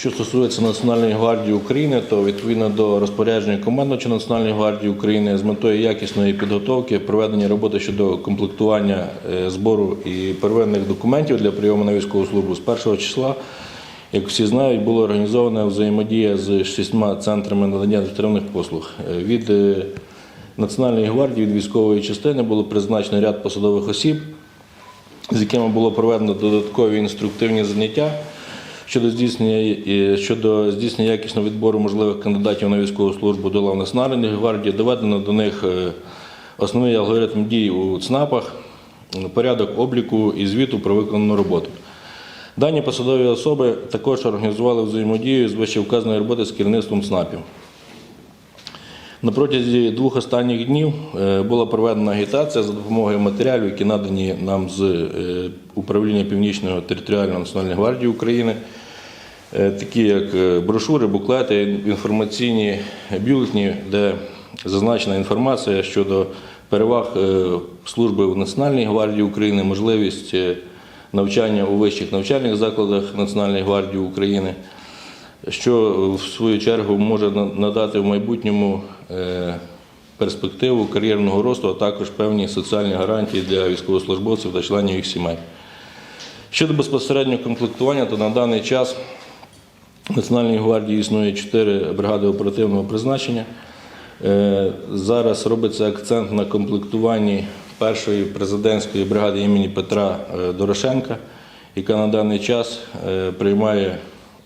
Що стосується Національної гвардії України, то відповідно до розпорядження командувача Національної гвардії України з метою якісної підготовки, проведення роботи щодо комплектування е, збору і первинних документів для прийому на військову службу з першого числа. Як всі знають, була організована взаємодія з шістьма центрами надання адміністративних послуг. Е, Від е, Національної гвардії, від військової частини було призначено ряд посадових осіб, з якими було проведено додаткові інструктивні заняття щодо здійснення, щодо здійснення якісного відбору можливих кандидатів на військову службу до лав Національної гвардії, доведено до них е, основний алгоритм дій у ЦНАПах, порядок обліку і звіту про виконану роботу. Дані посадові особи також організували взаємодію з вищевказаної роботи з керівництвом ЦНАПів. На протязі двох останніх днів е, була проведена агітація за допомогою матеріалів, які надані нам з е, управління Північного територіальної національної гвардії України, е, такі як е, брошури, буклети, інформаційні бюлетні, де зазначена інформація щодо переваг е, служби в Національній гвардії України, можливість е, навчання у вищих навчальних закладах Національної гвардії України що в свою чергу може надати в майбутньому е, перспективу кар'єрного росту, а також певні соціальні гарантії для військовослужбовців та членів їх сімей. Щодо безпосереднього комплектування, то на даний час Національній гвардії існує чотири бригади оперативного призначення. Е, Зараз робиться акцент на комплектуванні першої президентської бригади імені Петра е, Дорошенка, яка на даний час е, приймає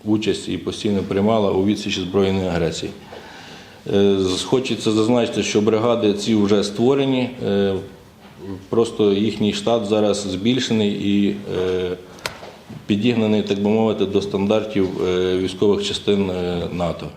участь і постійно приймала у відсічі збройної агресії. Хочеться зазначити, що бригади ці вже створені, просто їхній штат зараз збільшений і підігнаний, так би мовити, до стандартів е, військових частин е, НАТО.